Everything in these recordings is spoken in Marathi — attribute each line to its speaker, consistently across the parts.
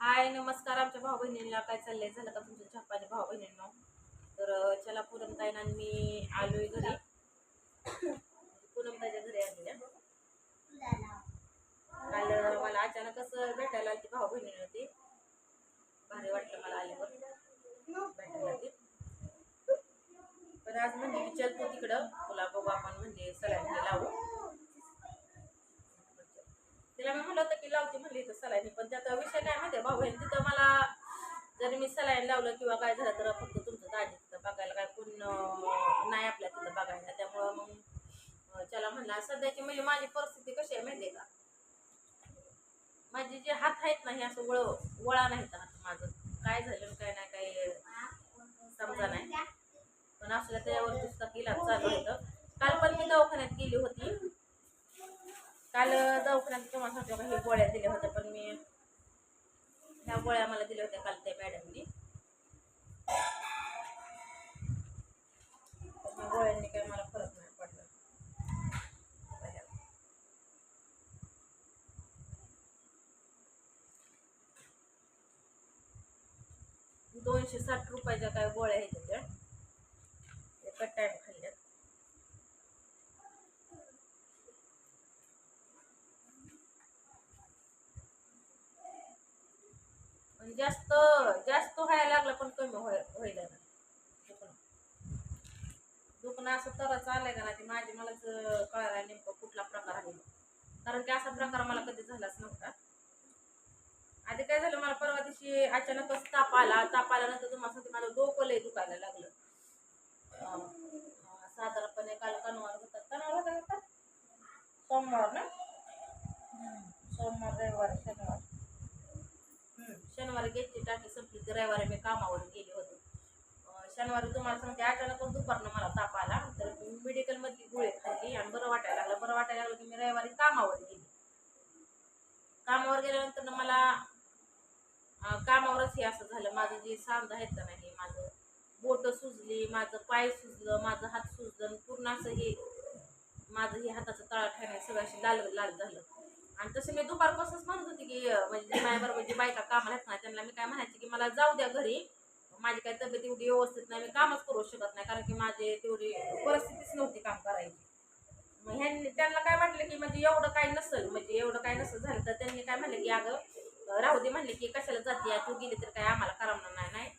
Speaker 1: हाय नमस्कार आमच्या भाऊ बहिणींना काय चाललंय? झालं का तुमच्या छापाने भाऊ बहिणींना तर चला पूनमताईनं मी आलोय घरी. पूनमताईच्या घरी आली काल मला अचानक असं भेटायला आली भाऊ बहिणीनं होती. भारी वाटलं मला आल्यावर भेटायला आली. पण आज म्हणजे विचारतो तिकडं. तुला बघू आपण म्हणजे सलाईन लावू. तिला मी म्हणलं होतं की लावते म्हणली इथं सलाईन. पण त्याचा विषय काय माहिती भाऊ बहीण तिथं मला जरी मी सलाईन लावलं किंवा काय झालं तर फक्त तुमचं दाजी तिथं बघायला काय कोण नाही आपल्या तिथं बघायला. त्यामुळं मग अं, चला म्हणलं सध्याची म्हणजे माझी परिस्थिती कशी आहे माहिती आहे का? माझे जे हात आहेत ना हे असं वळ वळा नाहीत हात माझं. काय झालं काय नाही काय समजा नाही. पण असल्या त्याच्यावर पुस्तक इलाज चालू होतं. काल पण मी दवाखान्यात गेली होती. काल दवाखान्यात तुम्हाला सांगतो का हे गोळ्या दिल्या होत्या पण मी ह्या गोळ्या मला दिल्या होत्या काल त्या मॅडमनी. पण गोळ्यांनी काही मला फरक नाही पडला. दोनशे साठ रुपयाच्या काय गोळ्या आहेत त्याच्या एका टाइम खाल्ल्यात पण जास्त जास्त व्हायला लागलं पण कमी होय होईल ना दुखणं दुखणं असं तरच आलंय का ना ते माझी मलाच कळायला नेमकं कुठला प्रकार आहे. कारण की असा प्रकार मला कधी झालाच नव्हता. आधी काय झालं मला परवा दिवशी अचानकच ताप आला. ताप आल्यानंतर तुम्हाला सांगते माझं डोकं लय दुखायला लागलं. साधारणपणे काल कनवार होता. कनवार होता सोमवार ना? सोमवार रविवार. शनिवार शनिवारी गेटची टाकी संपली तर रविवारी मी कामावर गेले होते. शनिवारी तुम्हाला सांगते अचानकच दुपारनं मला ताप आला. तर मी मेडिकलमधली गोळे खाल्ली आणि बरं वाटायला लागलं. बरं वाटायला लागलं की मी रविवारी कामावर गेली. कामावर गेल्यानंतर मला कामावरच हे असं झालं. माझं जे सांध आहेत का नाही माझं बोट सुजली माझं पाय सुजलं माझं हात सुजलं पूर्ण असं हे माझं हे हाताचं तळा ठाणे सगळं अशी लाल लाल झालं. आणि तसं मी दुपारपासूनच म्हणत होती की म्हणजे जे म्हणजे बायका कामाला आहेत ना त्यांना मी काय म्हणायचे की मला जाऊ द्या घरी. माझी काही तब्येत एवढी व्यवस्थित नाही मी कामच करू शकत नाही कारण की माझे तेवढी परिस्थितीच नव्हती काम करायची. मग ह्यांनी त्यांना काय म्हटलं की म्हणजे एवढं काय नसेल म्हणजे एवढं काय नसेल झालं तर त्यांनी काय म्हणलं की अगं राहू दे म्हणले की कशाला जाते तू गेली तर काय आम्हाला करमणार नाही नाही.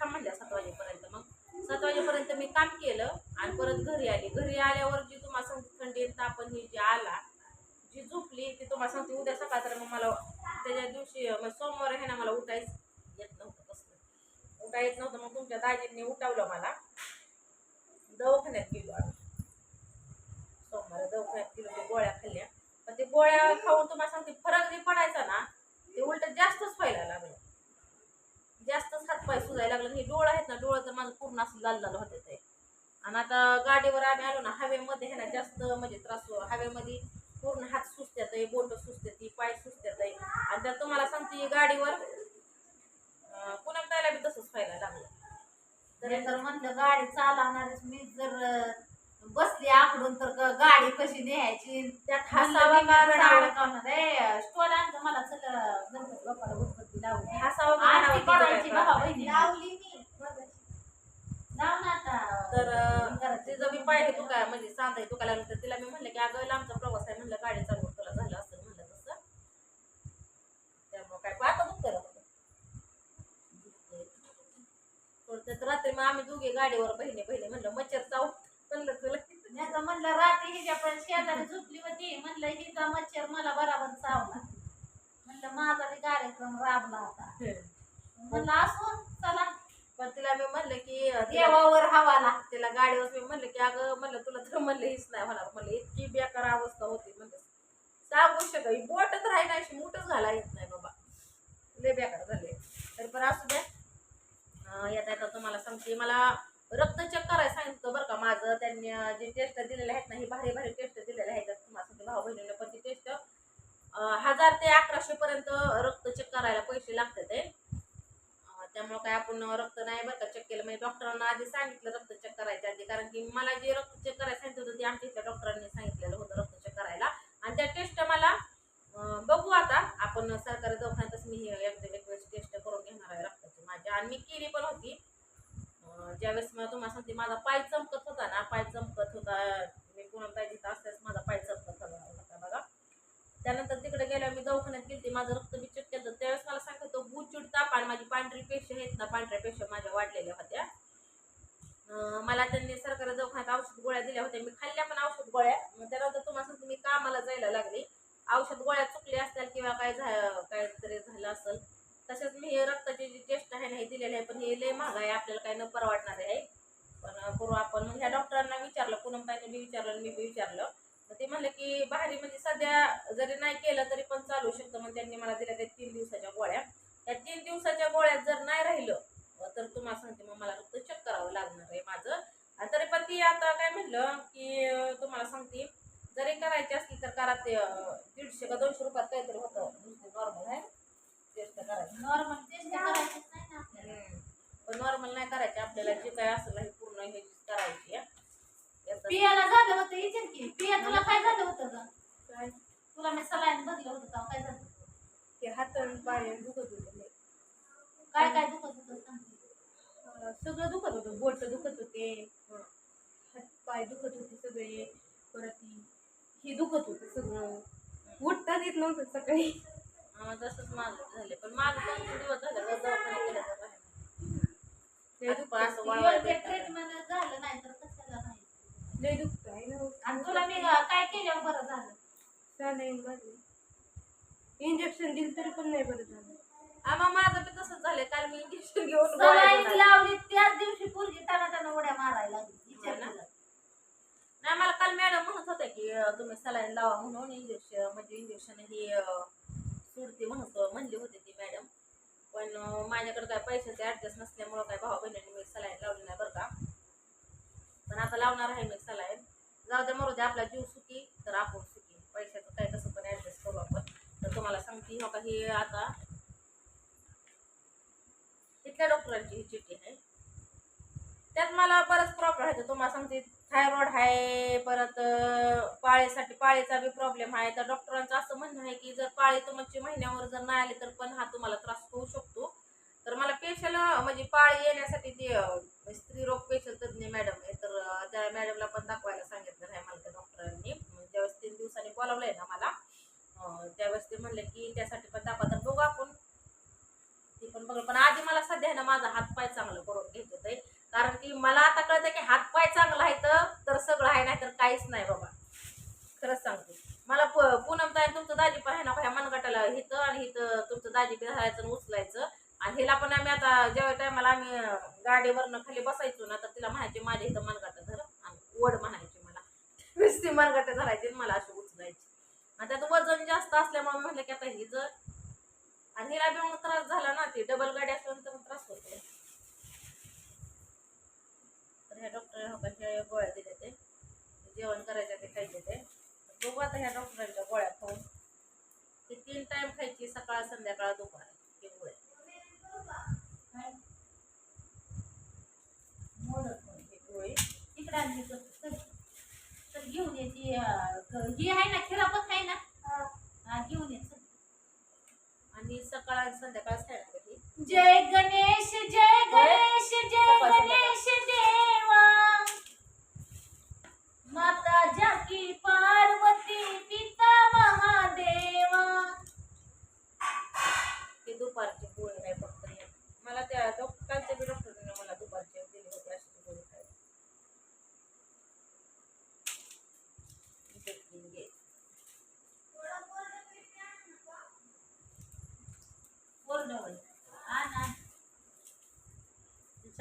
Speaker 1: थांब म्हणल्या सात वाजेपर्यंत मग. सात वाजेपर्यंत मी काम केलं आणि परत घरी आली. घरी आल्यावर जी तुम्हाला थंडी आणि ताप हे जे आला तुम्हाला सांगते उद्या सकाळ तर मग मला त्याच्या दिवशी मग म्हणजे सोमवार आहे ना मला उठायच येत नव्हतं कसलं उठा येत नव्हतं मग तुमच्या दाजींनी उठावलं मला. दवाखान्यात गेलो आम्ही. सोमवार दवाखान्यात गेलो ते गोळ्या खाल्ल्या. पण ते गोळ्या खाऊन तुम्हाला सांगते फरक जे पडायचा ना ते उलट जास्तच व्हायला लागलं. जास्तच हातपाय सुजायला लागलं. हे डोळं आहेत ना डोळं तर माझं पूर्ण असं लाल लाल होते ते. आणि आता गाडीवर आम्ही आलो ना हवेमध्ये आहे ना जास्त म्हणजे त्रास हवेमध्ये पूर्ण हात सुचत्यात आहे बोट सुचते पाय सुचत्यात आहे आणि त्यात तुम्हाला सांगते गाडीवर पुन्हा त्याला बी तसंच व्हायला लागलं.
Speaker 2: तरी तर म्हणलं गाडी चालवणारीच मी जर बसली आकडून तर गाडी कशी न्यायची?
Speaker 1: त्यात
Speaker 2: हसावा
Speaker 1: हसावं का रडावं
Speaker 2: अडकवणार. स्टॉल आणतो मला चल उठपती लावली
Speaker 1: हसावं
Speaker 2: करायची बहिणी. लावली मी. लाव ना आता.
Speaker 1: तर तिचं मी पाय तू काय म्हणजे सांगाय तू काय तर तिला मी म्हणलं की अगं लांबचा प्रवास आहे. म्हणलं गाडी चालवून तुला झालं असं म्हणलं तसं त्यामुळे काय आता दुखतं का थोडं रात्री मग आम्ही दोघे गाडीवर बहिणी बहिणी म्हणलं मच्छर चाव म्हणलं तुला
Speaker 2: मी म्हणलं रात्री हिच्या पण शेजारी झोपली होती म्हणलं हिचा मच्छर मला बराबर चावला. म्हणलं माझा बी कार्यक्रम राबला आता. म्हणलं असो चला.
Speaker 1: पण तिला मी म्हणलं की
Speaker 2: देवावर हवाला
Speaker 1: तिला गाडीवर. मी म्हणलं की अगं म्हणलं तुला तर म्हणलं हीच नाही होणार. म्हणलं इतकी बेकार अवस्था होती. म्हणलं सांगू शकत बोटच राही नाही अशी मुठच घाला येत नाही बाबा. लय बेकार झाले तरी पण असू द्या अं, येता म्हणते मला रक्त चेक करायला सांगितलं बरं का माझं. त्यांनी जे टेस्ट दिलेले आहेत ना हे भारी भारी टेस्ट दिलेले आहेत. तुम्हाला सांगते भाऊ बहिणीला पण ती टेस्ट हजार ते अकराशे पर्यंत रक्त चेक करायला पैसे लागतात ते. त्यामुळं काय आपण रक्त नाही बरं का चेक केलं. म्हणजे डॉक्टरांना आधी सांगितलं रक्त चेक करायच्या आधी. कारण की मला जे रक्त चेक करायला सांगितलं होतं ते आमच्या इथल्या डॉक्टरांनी सांगितलेलं होतं रक्त चेक करायला. आणि त्या टेस्ट मला बघू आता. आपण सरकारी दवाखान्यातच मी हे एकदा एक वेळेस टेस्ट करून घेणार आहे रक्तची माझ्या आणि केली पण होती. ज्यावेळेस मला तुम्हाला सांगते माझा पाय चमकत होता ना पाय चमकत होता. मी कोणता तिथं असल्यास माझा पाय चमकत होता बघा. त्यानंतर तिकडे गेल्यावर मी दवाखान्यात गेली माझं रक्त बी चेक केलं. त्यावेळेस मला सांगतो बुचूड ताप आणि माझी पांढरी पेशी आहेत ना पांढऱ्या पेशी माझ्या वाढलेल्या होत्या. मला त्यांनी सरकारी दवाखान्यात औषध गोळ्या दिल्या होत्या. मी खाल्ल्या पण औषध गोळ्या. मग त्यानंतर तुम्हाला सांगते मी कामाला जायला लागली. औषध गोळ्या चुकल्या असतील किंवा काय झा काहीतरी झालं असेल तसेच मी हे रक्ताची जी टेस्ट आहे ना हे दिलेली आहे पण हे लय महाग आहे आपल्याला काही न परवडणार आहे. पण करू आपण. ह्या डॉक्टरांना विचारलं पूनम ताईने बी विचारलं आणि मी बी विचारलं. तर ते म्हणलं की बाहेरी म्हणजे सध्या जरी नाही केलं तरी पण चालू शकतं. मग त्यांनी मला दिल्या त्या तीन दिवसाच्या गोळ्या. त्या तीन दिवसाच्या गोळ्यात जर नाही राहिलं तर तुम्हाला सांगते मग मला रक्त चेक करावं लागणार आहे माझं. आणि तरी पण ती आता काय म्हणलं की तुम्हाला सांगते जरी करायची असली तर करा ते दीडशे का दोनशे रुपयात काहीतरी होतं. नॉर्मल आहे. करायचं.
Speaker 2: नॉर्मल करायचीच नाही ना आपल्याला.
Speaker 1: हम्म. पण नॉर्मल नाही करायचे. आपल्याला जे काय असेल हे पूर्ण हे करायची. याचं
Speaker 2: पियाला झालं होतं विचार की. पिया तुला काय झालं होतं ग?
Speaker 1: काय?
Speaker 2: तुला मी सलाईन बदलं होतं तेव्हा काय झालं?
Speaker 3: ते हात आणि पाय दुखत होते लय.
Speaker 2: काय काय दुखत होतं
Speaker 3: अं, सगळं दुखत होतं. बोट दुखत होते.
Speaker 1: हं.
Speaker 3: हात पाय दुखत होते सगळे. परत ही- हे दुखत होतं सगळं. उठताच येत नव्हतं सकाळी.
Speaker 1: हा, तसंच माझं. माझं दोन तीन दिवस झाले रोज दवाखान्यात गेलं तर राहिलं.
Speaker 3: लय
Speaker 1: हात
Speaker 3: दुखत
Speaker 1: पाय असं वळवळ
Speaker 2: योग्य
Speaker 1: देतात.
Speaker 2: ट्रीटमेंट झालं नाही तर कशाला नाही
Speaker 3: लय दुखत आहे ना
Speaker 2: आणि तुला मी काय केल्यावर बरं झालं
Speaker 3: चालेल बरं इंजेक्शन दिलं तरी पण नाही बरं झालं
Speaker 1: हा मग माझं बी तसंच झालंय काल मी इंजेक्शन घेऊन
Speaker 2: सलाईन. लावली त्याच दिवशी पोरगी टाना उड्या मारायला लागली विचार
Speaker 1: हो ना?
Speaker 2: केला.
Speaker 1: नाही मला काल मॅडम म्हणत होत्या की अं, तुम्ही सलाईन लावा म्हणून इंजेक्शन म्हणजे इंजेक्शन ही अं, सोडते म्हणत म्हणली होती ती मॅडम पण अं, माझ्याकडे काय पैशाचे ॲडजस्ट नसल्यामुळं काय भावा बहिणीने मी सलाईन लावली नाही बरं का. पण आता लावणार आहे मी सलाईन जाऊ द्या मरू द्या आपला जीव सुखी तर आपण सुखी. पैशाचं काय कसं पण ॲडजस्ट करू आपण. तर तुम्हाला सांगते हो का आता इथल्या डॉक्टरांची ही चिठ्ठी आहे. त्यात मला बरंच प्रॉब्लेम आहे. तुम्हाला सांगते थायरॉइड आहे परत पाळेसाठी पाळीसाठी पाळीचा बी प्रॉब्लेम आहे. तर डॉक्टरांचं असं म्हणणं आहे की जर पाळी तुमची महिन्यावर जर नाही आली तर पण हा तुम्हाला त्रास होऊ शकतो. तर मला पेशल म्हणजे पाळी येण्यासाठी ते म्हणजे स्त्री स्त्रीरोग पेशल तज्ज्ञ मॅडम आहे. तर त्या मॅडमला पण दाखवायला सांगितलं आहे मला त्या डॉक्टरांनी ज्यावेळेस तीन दिवसांनी बोलावलंय ना मला त्यावेळेस ते म्हणले की त्यासाठी पण दाखवा. तर बघू आपण. ती पण बघ पण आधी मला सध्या आहे ना माझा हात पाय चांगलं करून घेत होते कारण की मला आता कळतं की हात पाय चांगला आहे तर तर सगळं आहे नाही तर काहीच नाही बाबा. खरंच सांगते. मला प- पूनम ताई तुमचं दाजी पण आहे ना ह्या मनगटाला हिथं आणि हिथं तुमचं दाजी बी धरायचं आणि उचलायचं. हिला पण आम्ही आता जेव्हा टायमाला आम्ही गाडीवरनं खाली बसायचो ना तर तिला म्हणायचे माझ्या इथं मनगाटं धर आणि ओढ म्हणायची मला. नुसती मनगाटं धरायची मला अशी उचलायची. आणि त्यात वजन जास्त असल्यामुळे म्हटलं की आता ही जर आणि हिला बी मग त्रास झाला ना ती डबल गाडी असल्यानंतर त्रास होतो तर ह्या डॉक्टर ह्या गोळ्या दिल्या ते. जेवण करायच्या ते खायचे ते. बघू आता ह्या डॉक्टरांच्या गोळ्या खाऊन. ती तीन टाइम खायची सकाळ संध्याकाळ दुपार हे गोळ्या
Speaker 2: काय? मोडत होय.
Speaker 1: हे गोळी
Speaker 2: इकडे आणली तर घेऊन ये ती ही आहे ना खिरापत आहे ना? हा. घेऊन ये.
Speaker 1: आणि सकाळ संध्याकाळ
Speaker 2: जय गणेश जय गणेश जय गणेश देवा माता जाकी पार्वती पिता महादेवा
Speaker 1: ते दुपारची गोळी आहे फक्त हे. मला त्या डॉक्टर कालच्या बी डॉक्टरने मला दुपारची दिली होती अशी गोळी खायला घेतली, घे.
Speaker 2: बोल होय. आण, आण.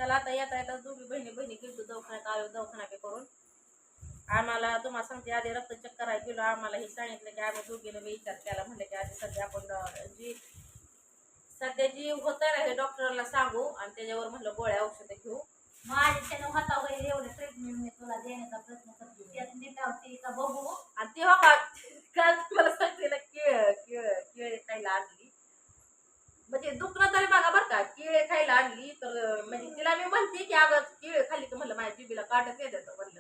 Speaker 1: चला आता येता येता दोघी बहिणी बहिणी गेलो दवाखान्यात आलो दवाखाना करून. आम्हाला तुम्हाला सांगते आधी रक्त चेक करायला गेलो आम्हाला हे सांगितलं की आम्ही दोघीनं विचार केला म्हणलं की आधी सध्या आपण जी सध्या जी होतं ना हे डॉक्टरला सांगू आणि त्याच्यावर म्हणलं गोळ्या औषधं घेऊ.
Speaker 2: माझ्याच्यानं हातावर एवढं ट्रीटमेंट मी तुला देण्याचा प्रयत्न करते. त्यात नीटावते का बघू?
Speaker 1: आणि ते काल तुम्हाला केळ केळ केळे खायला आणली म्हणजे दुखणं तरी बघा बरं का केळे खायला आणली तर म्हणजे तिला मी म्हणते की अगं केळे खाल्ली तर म्हणलं माझ्या जिबीला काटत येत म्हणलं.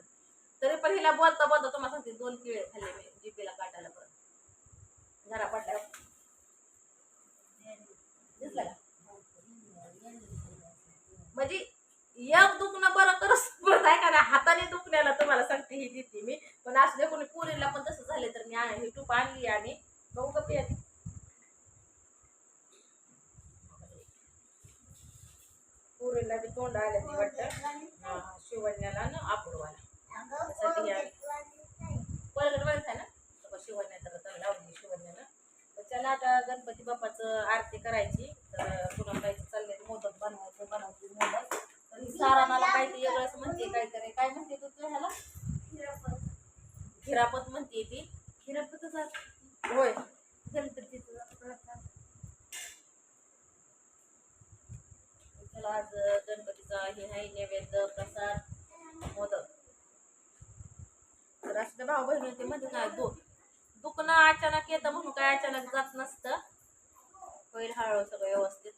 Speaker 1: तरी पण हिला बोलता बोलता तुम्हाला सांगते दोन केळे खाल्ले मी जिबीला काटायला परत घरा पडल्या दिसला म्हणजे एक दुखणं बरं तर परत आहे का? नाही हाताने दुखण्याला तुम्हाला सांगते ही देते मी. पण असं कोणी पुरीला पण तसं झाले तर मी ही टूप आणली आणि बघू का पिया ती पुरीला बी तोंड आले ती वाटतं शिवण्याला ना आपूरवाला त्यासाठी हे आम्ही परत बरंच आहे ना तर शिवण्या तर तर लावली शिवण्यानं आता गणपती बाप्पाचं आरती करायची तर पुन्हा काहीच चाललंय मोदक बनवायचं बनवते मोदक. तर सारा मला काहीतरी वेगळंच म्हणते काहीतरी. काय म्हणते तू तू ह्याला? खिरापत म्हणते ती.
Speaker 3: खिरापतच
Speaker 1: होय.
Speaker 3: गणपतीचं.
Speaker 1: चला आज गणपतीचा हे आहे नैवेद्य प्रसाद मोदक. तर असं भाऊ बहिणी ते म्हणजे काय दोन. दुखणं अचानक येतं म्हणून काय अचानक जात नसतं. होईल हळूहळू सगळं व्यवस्थित.